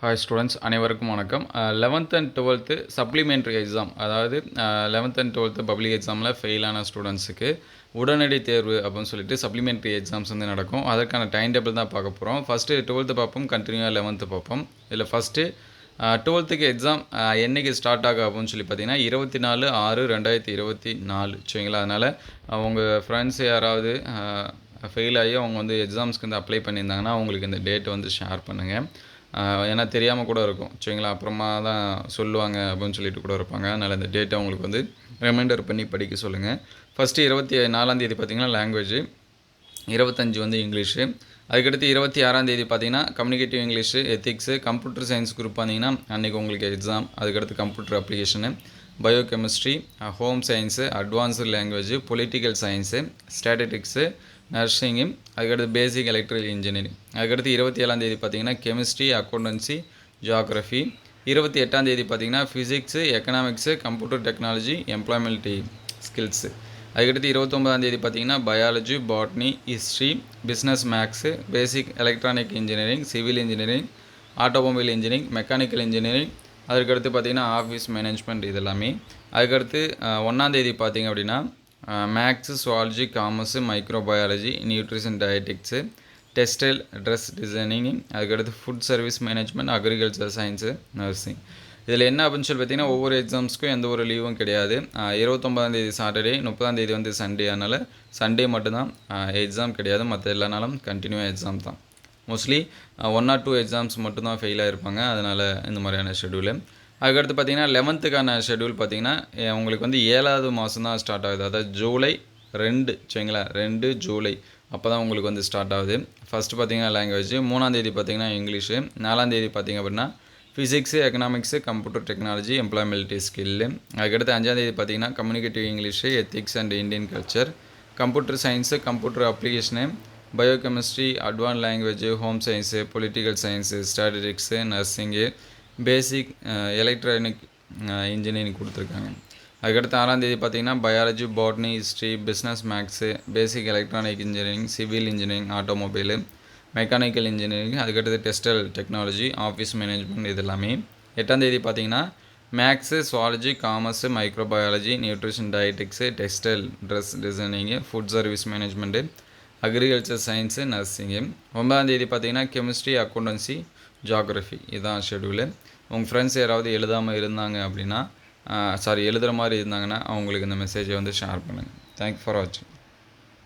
Hi students அனைவருக்கும் வணக்கம். Eleventh and twelfth supplementary exam அதாவது லெவன்த் அண்ட் டுவெல்த்து பப்ளிக் எக்ஸாமில் ஃபெயிலான ஸ்டூடெண்ட்ஸுக்கு உடனடி தேர்வு அப்படின்னு சொல்லிட்டு சப்ளிமெண்ட்ரி எக்ஸாம்ஸ் வந்து நடக்கும். அதற்கான டைம் டேபிள் தான் பார்க்க போகிறோம் ஃபஸ்ட்டு டுவெல்த்து பார்ப்போம் கண்டினியூவாக லெவன்த்து பார்ப்போம். இதில் ஃபஸ்ட்டு டுவெல்த்துக்கு எக்ஸாம் என்றைக்கு ஸ்டார்ட் ஆகும் அப்படின்னு சொல்லி பார்த்தீங்கன்னா இருபத்தி நாலு ஆறு ரெண்டாயிரத்தி இருபத்தி நாலு. சரிங்களா? அதனால் உங்கள் ஃப்ரெண்ட்ஸ் யாராவது ஃபெயில் ஆகி அவங்க வந்து எக்ஸாம்ஸ்க்கு வந்து அப்ளை பண்ணியிருந்தாங்கன்னா அவங்களுக்கு இந்த டேட் வந்து ஷேர் பண்ணுங்கள் ஏன்னா தெரியாமல் கூட இருக்கும். சரிங்களா? அப்புறமா தான் சொல்லுவாங்க அப்படின்னு சொல்லிட்டு கூட இருப்பாங்க. அதனால் இந்த டேட்டை அவங்களுக்கு வந்து ரிமைண்டர் பண்ணி படிக்க சொல்லுங்கள் ஃபஸ்ட்டு இருபத்தி நாலாந்தேதி பார்த்தீங்கன்னா லாங்குவேஜ் இருபத்தஞ்சு வந்து இங்கிலீஷு அதுக்கடுத்து இருபத்தி ஆறாம் தேதி பார்த்தீங்கன்னா communicative English ethics computer science group பார்த்தீங்கன்னா அன்றைக்கி உங்களுக்கு எக்ஸாம் அதுக்கடுத்து computer application biochemistry home science advanced language political science statistics nursing அதுக்கடுத்து பேசிக் எலக்ட்ரிக்கல் இன்ஜினியரிங் அதுக்கடுத்து இருபத்தி ஏழாம் தேதி பார்த்தீங்கன்னா கெமிஸ்ட்ரி அக்கௌண்டன்சி ஜியாகிரஃபி இருபத்தி எட்டாம் தேதி பார்த்தீங்கன்னா physics economics computer technology employability skills அதுக்கடுத்து இருபத்தொம்பதாம் தேதி பார்த்தீங்கன்னா biology botany history business maths basic electronic engineering civil engineering automobile engineering mechanical engineering அதுக்கடுத்து பார்த்திங்கன்னா ஆஃபீஸ் மேனேஜ்மெண்ட் இது எல்லாமே அதுக்கடுத்து ஒன்றாந்தேதி பார்த்தீங்க அப்படின்னா maths zoology commerce microbiology nutrition dietetics textile dress designing அதுக்கடுத்து food service management agriculture science nursing இதில் என்ன அப்படின்னு சொல்லி பார்த்தீங்கன்னா ஒவ்வொரு எக்ஸாம்ஸ்க்கும் எந்த ஒரு லீவும் கிடையாது. இருபத்தொம்பதாந்தேதி சாட்டர்டே முப்பதாந்தேதி வந்து சண்டே அதனால் சண்டே மட்டும்தான் எக்ஸாம் கிடையாது. மற்ற எல்லா நாளும் கண்டினியூவாக எக்ஸாம் தான். Mostly one or two exams மட்டும்தான் ஃபெயில் ஆகிருப்பாங்க அதனால் இந்த மாதிரியான ஷெடியூலு அதுக்கடுத்து பார்த்தீங்கன்னா லெவன்த்துக்கான ஷெடியூல் பார்த்தீங்கன்னா உங்களுக்கு வந்து ஏழாவது மாதம் தான் ஸ்டார்ட் ஆகுது. அதாவது ஜூலை ரெண்டு சரிங்களா? ரெண்டு ஜூலை அப்போ தான் உங்களுக்கு வந்து ஸ்டார்ட் ஆகுது. ஃபஸ்ட்டு பார்த்தீங்கன்னா லாங்குவேஜ் மூணாந்தேதி பார்த்தீங்கன்னா இங்கிலீஷு நாலாந்தேதி பார்த்தீங்க அப்படின்னா physics economics computer technology employability skill அதுக்கடுத்து அஞ்சாந்தேதி பார்த்தீங்கன்னா communicative English ethics and Indian culture computer science computer application biochemistry advance language home science political science statistics nursing basic electronic engineering கொடுத்துருக்காங்க. அதுக்கடுத்து ஆறாம் தேதி பார்த்தீங்கன்னா biology botany history business maths basic electronic engineering civil engineering automobile mechanical engineering அதுக்கடுத்து textile technology office management இது எல்லாமே எட்டாம் தேதி பார்த்தீங்கன்னா maths zoology commerce microbiology nutrition dietetics textile dress designing food service management agriculture science nursing ஒன்பதாம் தேதி பார்த்தீங்கன்னா chemistry accountancy geography இதுதான் ஷெடியூலு உங்கள் ஃப்ரெண்ட்ஸ் யாராவது எழுதாமல் இருந்தாங்க அப்படின்னா சாரி எழுதுகிற மாதிரி இருந்தாங்கன்னா அவங்களுக்கு இந்த மெசேஜை வந்து ஷேர் பண்ணுங்கள் தேங்க்யூ ஃபார் வாட்சிங்